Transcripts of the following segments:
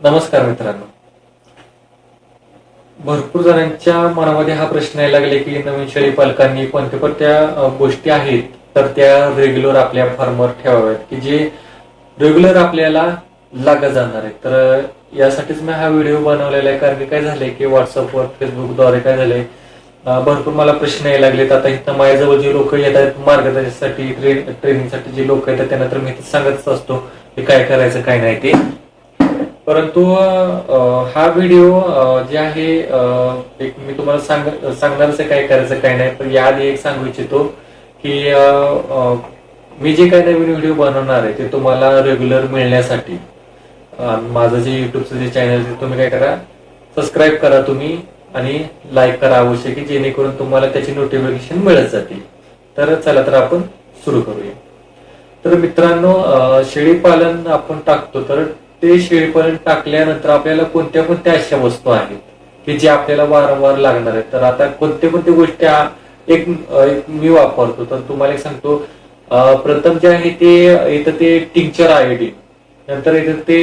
नमस्कार मित्रांनो. भरपूर जणांच्या मनामध्ये हा प्रश्न यायला लागले की नवीन शेळी पालकांनी कोणत्या कोणत्या गोष्टी आहेत तर त्या रेग्युलर आपल्या फार्मवर ठेवाव्यात की जे रेग्युलर आपल्याला लागत जाणार आहे तर यासाठीच मी हा व्हिडिओ बनवलेला आहे कारण की काय झालंय की व्हॉट्सअपवर फेसबुकद्वारे काय झालंय भरपूर मला प्रश्न यायला लागलेत आता इथं माझ्याजवळ जे लोक येत आहेत मार्गदर्शनासाठी ट्रेनिंगसाठी जे लोक येतात त्यांना तर मी ते सांगतच असतो की काय करायचं काय नाही ते. परंतु हा व्हिडिओ जे आहे एक मी तुम्हाला सांग सांगणारच आहे काय करायचं काय नाही पण याआधी एक सांगू इच्छितो की मी जे काही नवीन व्हिडिओ बनवणार आहे ते तुम्हाला रेग्युलर मिळण्यासाठी. माझं जे युट्यूबचं जे चॅनल आहे तुम्ही काय करा सबस्क्राईब करा तुम्ही आणि लाईक करा आवश्यक आहे जेणेकरून तुम्हाला त्याची नोटिफिकेशन मिळत जातील. तर चला तर आपण सुरू करूया. तर मित्रांनो शेळी पालन आपण टाकतो तर ते शेळीपालन टाकल्यानंतर आपल्याला कोणत्या कोणत्या अशा वस्तू आहेत की जे आपल्याला वारंवार लागणार आहेत? तर आता कोणत्या कोणत्या गोष्टी एक मी वापरतो. तर तुम्हाला एक सांगतो. प्रथम जे आहे ते इथं ते टिंक्चर आयोडीन नंतर इथं ते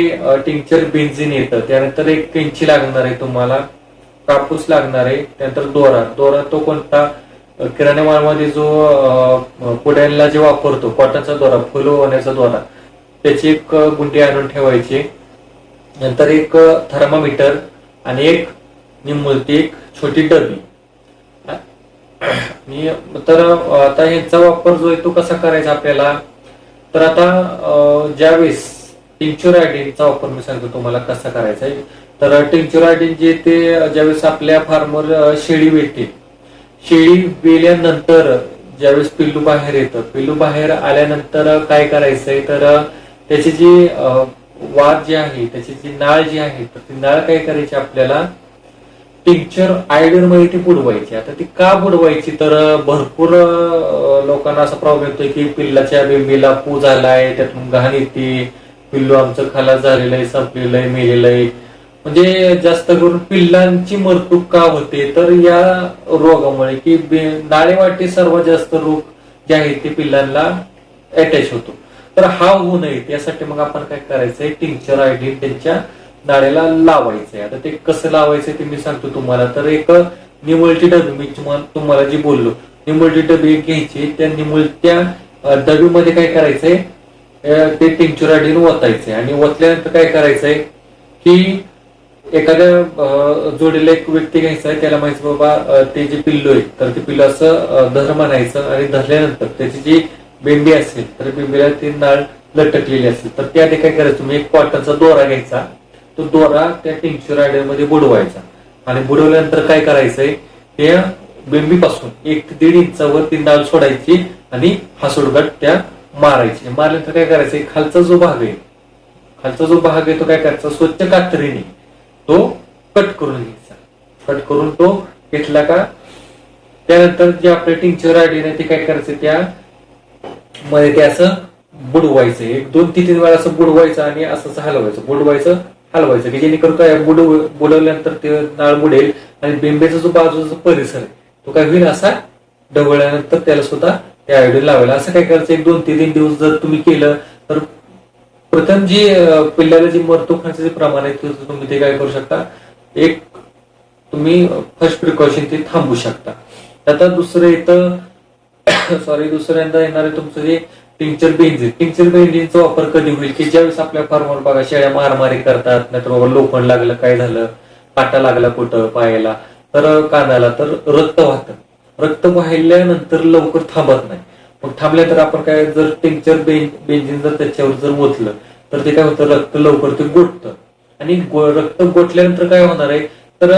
टिंक्चर बेन्झिन येतं. त्यानंतर एक कैंची लागणार आहे तुम्हाला. कापूस लागणार आहे. त्यानंतर दोरा. दोरा तो कोणता? किराणा मालामध्ये जो पुड्यांना जे वापरतो कॉटनचा दोरा फुलं होण्याचा दोरा. त्याची एक गुंडी आणून ठेवायची. नंतर एक थर्मामीटर आणि एक निमूलती एक छोटी डबी तर आता ह्याचा वापर जो आहे तो कसा करायचा आपल्याला? तर आता ज्यावेळेस टिंचुरायडीनचा वापर मी सांगतो तुम्हाला कसा करायचा आहे. तर टिंचुरायडीन जे ते ज्यावेळेस आपल्या फार्मर शेळी भेटते शेळी वेल्यानंतर ज्यावेळेस पिल्लू बाहेर येतं पिल्लू बाहेर आल्यानंतर काय करायचंय? तर त्याची जी वाद जी आहे त्याची जी नाळ जी आहे तर ती नाळ काय करायची आपल्याला? टिंक्चर आयडनमध्ये ती बुडवायची. आता ती का बुडवायची? तर भरपूर लोकांना असा प्रॉब्लेम येतोय की पिल्लाच्या बेंबीला पू झालाय त्यातून घाण येते. पिल्लू आमचं खाला झालेलं आहे संपलेलं आहे मेलेलं आहे म्हणजे जास्त करून पिल्लांची मरतूक का होते? तर या रोगामुळे की बे- नाळेवाटे सर्वात जास्त रोग जे आहे ते पिल्लांना अटॅच होतो. तर हा होऊ नये त्यासाठी मग आपण काय करायचंय? टिंक्चर आयडीन त्यांच्या नाड्याला लावायचंय. आता ते कसं लावायचंय ते मी सांगतो तुम्हाला. तर एक निमुळती डबी मी तुम्हाला जी बोललो निमुळती डबी घ्यायची त्या निमुळत्या त्या डबीमध्ये काय करायचंय? ते ते टिंक्चर आयडीन ओतायचंय. आणि ओतल्यानंतर काय करायचंय? की एखाद्या जोडीला एक व्यक्ती घ्यायचा आहे त्याला माहिती बाबा ते जे पिल्लू आहे तर ते पिल्लू असं धर म्हणायचं आणि धरल्यानंतर त्याची जी बेंबी असेल तर बेंबीला तीन नाळ लटकलेली असेल. तर त्याआधी काय करायचं तुम्ही एक कॉटनचा दोरा घ्यायचा. तो दोरा त्या टिंक्चरमध्ये बुडवायचा. आणि बुडवल्यानंतर काय करायचंय? ते बेंबीपासून एक ते दीड इंचावर ती नाळ सोडायची आणि हा सोडगट त्या मारायची. मारल्यानंतर काय करायचंय? खालचा जो भाग आहे खालचा जो भाग आहे तो काय करायचा? स्वच्छ कात्रीने तो कट करून घ्यायचा. कट करून तो घेतला का? त्यानंतर जे आपल्या टिंचर आयडी ते काय करायचं? त्या मध्ये ते असं बुडवायचं. एक दोन तीन तीन वेळा असं बुडवायचं आणि असं असं हलवायचं. बुडवायचं हलवायचं. की जेणेकरून काय बुडव बुडवल्यानंतर ते नाळ बुडेल आणि बिंबेचा जो बाजूचा परिसर आहे तो काय होईल असा ढवळल्यानंतर त्याला सुद्धा त्या आयडी लावायला. असं काय करायचं? एक दोन ते तीन दिवस जर तुम्ही केलं तर प्रथम जी पिल्ल्याला जे जी मरतोखाचं जे प्रमाण आहे ते तुम्ही ते काय करू शकता? एक तुम्ही फर्स्ट प्रिकॉशन ते थांबू शकता. आता दुसरं येतं सॉरी दुसऱ्यांदा येणार आहे तुमचं जे टिंक्चर बेंजिन टिंक्चर बेंजिनचा वापर कधी होईल? की ज्यावेळेस आपल्या फार्मर बघा शेळ्या मारामारी करतात नाहीतर बाबा लोखंड लागलं काय झालं? काटा लागला कुठं? पायाला. तर कानाला. तर रक्त वाहतं. रक्त वाहिल्यानंतर लवकर थांबत नाही. मग थांबल्यानंतर आपण काय जर टिंक्चर बेंजिन जर त्याच्यावर जर ओतलं तर ते काय होतं? रक्त लवकर ते गोठतं. आणि रक्त गोठल्यानंतर काय होणार आहे? तर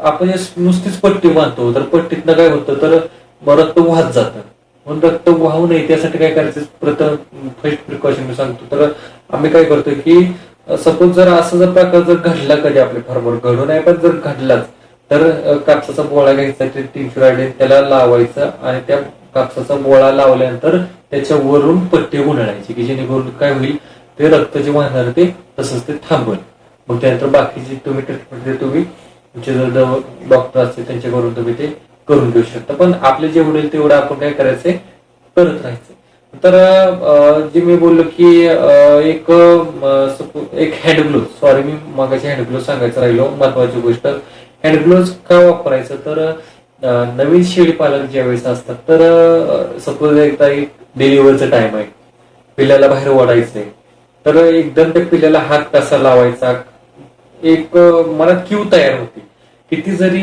आपण नुसतीच पट्टी बांधतो. तर पट्टीतनं काय होतं? तर रक्त वाहत जातं. म्हणून रक्त वाहू नये त्यासाठी काय करायचं? प्रथम फर्स्ट प्रिकॉशन मी सांगतो. तर आम्ही काय करतो की सपोज जर असं जर प्रकार जर घडला कधी आपल्या फार्मर घडू नाही पण जर घडलाच तर कापसाचा बोळा घ्यायचा ते टिंचुराडे त्याला लावायचा आणि त्या कापसाचा बोळा लावल्यानंतर त्याच्यावरून पट्टी गुंडाळायची की जेणेकरून काय होईल ते रक्त जे वाहणार ते तसंच ते थांबवेल मग त्यानंतर बाकीची तुम्ही ट्रीटमेंट तुम्ही तुमचे जर डॉक्टर असतील त्यांच्याकडून तुम्ही ते करून घेऊ शकता. पण आपले जे होईल तेवढं आपण काय करायचंय? करत राहायचं तर जे मी बोललो की एक एक हँड सॉरी मी मगाशी हॅडग्लोव्ह सांगायचं राहिलो. महत्वाची गोष्ट. हँड ग्लोव्ह का वापरायचं? तर नवीन शेळी पालक ज्यावेळेस असतात तर सपोज एकदा एक डिलिव्हरचा टाइम आहे. पिल्ल्याला बाहेर ओढायचंय. तर एकदम त्या पिल्ल्याला हात कसा लावायचा? एक मनात क्यू तयार होती. किती जरी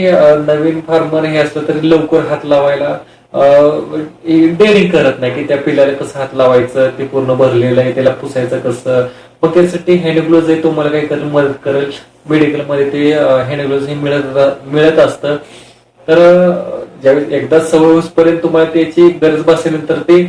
नवीन फार्मर हे असलं तरी लवकर हात लावायला डेअरिंग म्हणजे करत नाही की त्या पिलाला कसं हात लावायचं ते पूर्ण भरलेलं आहे त्याला पुसायचं कसं. मग त्यासाठी हँड ग्लोव्ह आहे तुम्हाला काही करेल मदत करेल? मेडिकलमध्ये ते हँडग्लोज हे मिळत मिळत असतं. तर ज्यावेळेस एकदा सवय पर्यंत तुम्हाला त्याची गरज भासेल तर ते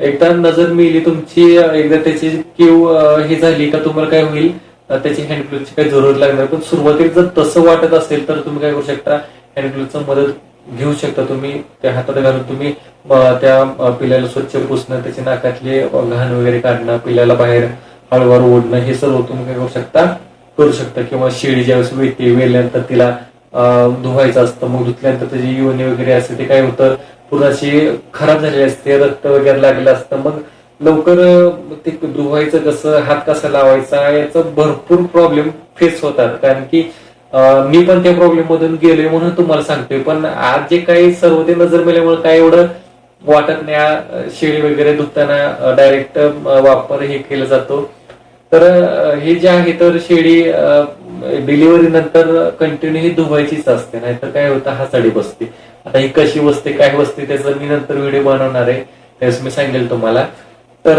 एकदा नजर मिळली तुमची एकदा त्याची क्यू हे झाली का तुम्हाला काय होईल? त्याची हँड ग्लोव्हची काही जरूरत लागणार पण सुरुवातीला जर तसं वाटत असेल तर तुम्ही काय करू शकता? हँड ग्लोव्हचं मदत घेऊ शकता तुम्ही. त्या हातात घालून तुम्ही त्या पिल्याला स्वच्छ पुसणं त्याचे नाकातले घाण वगैरे काढणं पिल्याला बाहेर हळूहळू ओढणं हे सर्व तुम्ही काय करू शकता? करू शकता. किंवा शेळी ज्यावेळेस वेळते वेळल्यानंतर तिला धुवायचं असतं मग धुतल्यानंतर त्याची युवनी वगैरे असते ते काय होतं? पूर्ण अशी खराब झालेली असते रक्त वगैरे लागलेलं असतं मग लवकर ते धुवायचं कसं हात कसा लावायचा याचा भरपूर प्रॉब्लेम फेस होतात. कारण की मी पण त्या प्रॉब्लेम मधून गेलोय म्हणून तुम्हाला सांगतोय. पण आज जे काही सर्व ते नजर मेल्यामुळे काय एवढं वाटत नाही. शेळी वगैरे धुताना डायरेक्ट वापर हे केला जातो. तर हे जे आहे तर शेळी डिलिव्हरी नंतर कंटिन्यू ही धुवायचीच असते. नाहीतर काय होतं हासाडी बसते. आता ही कशी बसते काय बसते त्याचा मी नंतर व्हिडिओ बनवणार आहे. त्यावेळेस मी सांगेल तुम्हाला. तर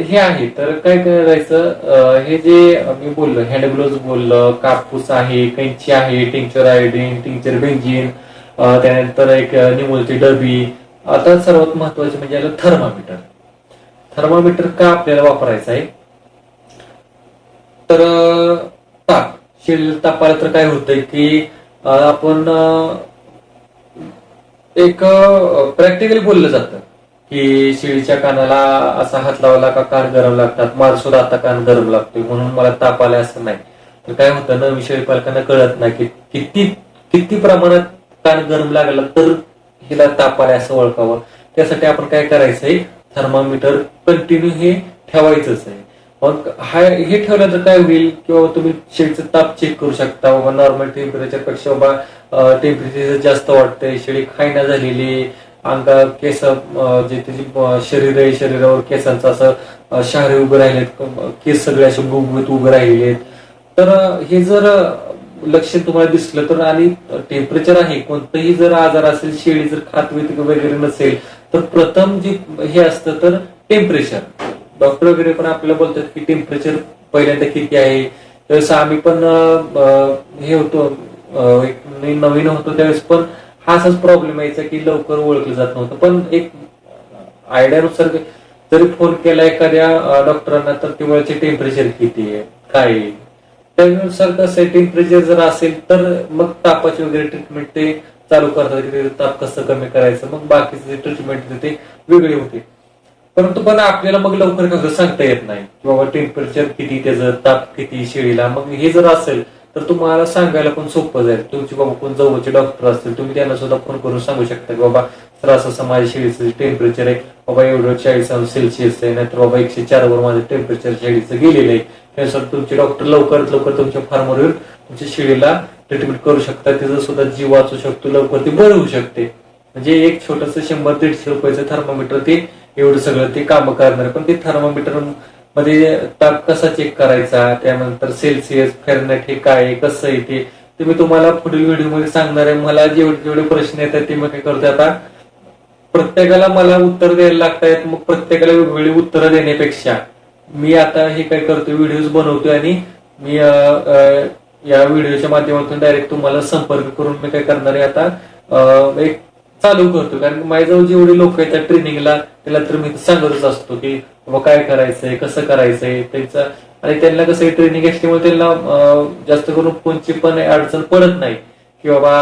हे आहे. तर काय करायचं हे जे मी बोललो हँड ग्लोव्ह बोललो कापूस आहे कैंची आहे टिंक्चर आयोडीन टिंक्चर बेंजिन त्यानंतर एक निमोलची डबी. आता सर्वात महत्त्वाचे म्हणजे आलं थर्मामीटर थर्मामीटर का आपल्याला वापरायचं आहे? तर ताप. शेळीला तापाला तर काय होतंय की आपण एक प्रॅक्टिकली बोललं जातं. की शेळीच्या कानाला असा हात लावला का कान गरम लागतात? माझा सुद्धा आता कान गरम लागतोय म्हणून मला ताप आलाय असं नाही. तर काय होतं ना शेळी पालकांना कळत नाही की किती किती प्रमाणात कान गरम लागला तर हिला ताप आलाय असं ओळखावं. त्यासाठी आपण काय करायचंय थर्मामीटर कंटिन्यू हे ठेवायचंच आहे. मग हा हे ठेवलं तर काय होईल? किंवा तुम्ही शेळीचं ताप चेक करू शकता. बाबा नॉर्मल टेम्परेचरपेक्षा बाबा टेम्परेचर जास्त वाटतंय शेळी खायना झालेली अंगा केस जे त्याची शरीर आहे शरीरावर केसांचं असं शहरे उभे राहिलेत केस सगळे असे गुबगुबीत उभे राहिलेत. तर हे जर लक्ष तुम्हाला दिसलं तर आणि टेम्परेचर आहे कोणतंही जर आजार असेल शेळी जर खातवीत वगैरे नसेल तर प्रथम जे हे असतं तर टेम्परेचर डॉक्टर वगैरे पण आपल्याला बोलतात की टेम्परेचर पहिल्यांदा किती आहे? त्यावेळेस आम्ही पण हे होतो एक नवीन होतो त्यावेळेस पण हा असाच प्रॉब्लेम यायचा की लवकर ओळखलं जात नव्हतं. पण एक आयडियानुसार जरी फोन केला एखाद्या डॉक्टरांना तर तेव्हाचे टेम्परेचर किती आहे? काय त्यानुसार कसं आहे? टेम्परेचर जर असेल तर मग तापाची वगैरे ट्रीटमेंट ते चालू करतात की ताप कसं कमी करायचं? मग बाकीचे ट्रीटमेंट ते वेगळे होते. परंतु पण आपल्याला मग लवकर कसं सांगता येत नाही? की बाबा टेम्परेचर किती त्याचं ताप किती शेळीला? मग हे जर असेल तर तुम्हाला सांगायला पण सोपं जाईल. तुमचे बाबा कोण जवळचे डॉक्टर असतील तुम्ही त्यांना सुद्धा फोन करून सांगू शकता की बाबा तर असं असं माझ्या शेळीचं टेम्परेचर आहे. बाबा एवढं चाळीस अंश सेल्सिअस आहे नाहीतर बाबा एकशे चार वर माझं टेम्परेचर शेळीचं गेलेलं आहे. त्यानुसार तुमचे डॉक्टर लवकरात लवकर तुमच्या फार्मवर येऊन तुमच्या शेळीला ट्रीटमेंट करू शकता तिचा सुद्धा जीव वाचू शकतो लवकर ती बरं होऊ शकते. म्हणजे एक छोटस शंभर दीडशे रुपयाचं थर्मामीटर ते एवढं सगळं ते काम करणार. पण ते थर्मामीटर मध्ये ताप कसा चेक करायचा? त्यानंतर सेल्सिअस फेरनेट हे काय कसं आहे ते? ते मी तुम्हाला पुढील व्हिडिओमध्ये सांगणार आहे. मला जेवढे जेवढे प्रश्न येतात ते मी काय करतो आता. प्रत्येकाला मला उत्तर द्यायला लागतायत मग प्रत्येकाला वेगवेगळी उत्तरं देण्यापेक्षा. मी आता हे काय करतो व्हिडिओज बनवतोय आणि मी या व्हिडिओच्या माध्यमातून डायरेक्ट तुम्हाला संपर्क करून मी काय करणार आहे आता एक चालू करतो. कारण माझ्याजवळ जेवढे लोक येतात ट्रेनिंगला त्याला तर मी सांगतच असतो की बाबा काय करायचंय कसं करायचंय त्यांचं आणि त्यांना कसं ट्रेनिंग असल्यामुळे त्यांना जास्त करून कोणची पण अडचण पडत नाही की बाबा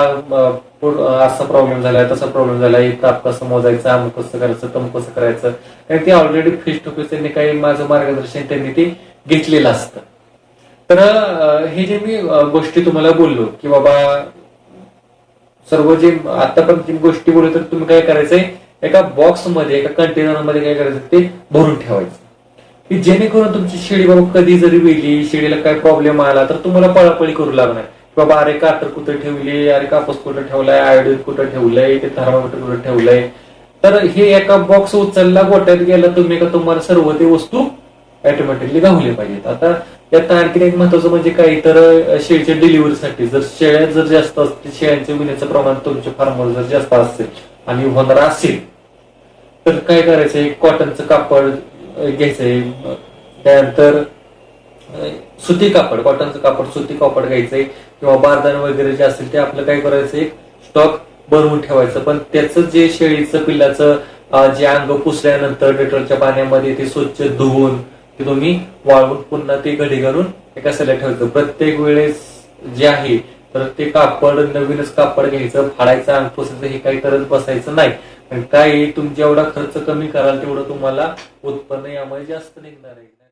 असा प्रॉब्लेम झालाय तसा प्रॉब्लेम झालाय ताप कसं मोजायचं अमुक कसं करायचं तम कसं करायचं कारण ते ऑलरेडी फेस टू फेस त्यांनी काही माझं मार्गदर्शन त्यांनी ते घेतलेलं असतं. तर हे जे मी गोष्टी तुम्हाला बोललो की बाबा सर्व जे आता पण गोष्टी बोललो तर तुम्ही काय करायचंय एका बॉक्समध्ये एका कंटेनरमध्ये काय करायचं? ते भरून ठेवायचं. की जेणेकरून तुमची शेळी बाबा कधी जरी वेली शेळीला काय प्रॉब्लेम आला तर तुम्हाला पळापळी करू लागणार. बाबा अरे कातर कुठं ठेवली अरे कापूस कुठं ठेवलाय आयोडीन कुठं ठेवलंय ते थर्मामीटर कुठं ठेवलंय. तर हे एका बॉक्स उचलला गोट्यात गेला तुम्ही का तुम्हाला सर्व ते वस्तू ऑटोमॅटिकली गावले पाहिजेत. आता यात आणखीन एक महत्वाचं म्हणजे काही तर शेळीच्या डिलिव्हरीसाठी जर शेळ्या जर जास्त असतील शेळ्यांच्या विण्याचं प्रमाण तुमच्या फार्मवर जर जास्त असेल आणि होणार असेल तर काय करायचंय कॉटनचं कापड घ्यायचंय त्यानंतर सुती कापड कॉटनचं कापड सुती कापड घ्यायचंय किंवा बारदान वगैरे जे असेल ते आपलं काय करायचं? एक स्टॉक बनवून ठेवायचं. पण त्याचं जे शेळीचं पिल्लाचं जे अंग पुसल्यानंतर डेटॉलच्या पाण्यामध्ये ते स्वच्छ धुवून ते तुम्ही वाळवून पुन्हा ते घडी घालून एका सल्या ठेवायचं. प्रत्येक वेळेस जे आहे तर ते कापड नवीनच कापड घ्यायचं. फाडायचं अंग पुसायचं हे काही करत बसायचं नाही. काय आहे, तुम्ही जेवढा खर्च कमी कराल तेवढं तुम्हाला उत्पन्न यामध्ये जास्त निघणार आहे.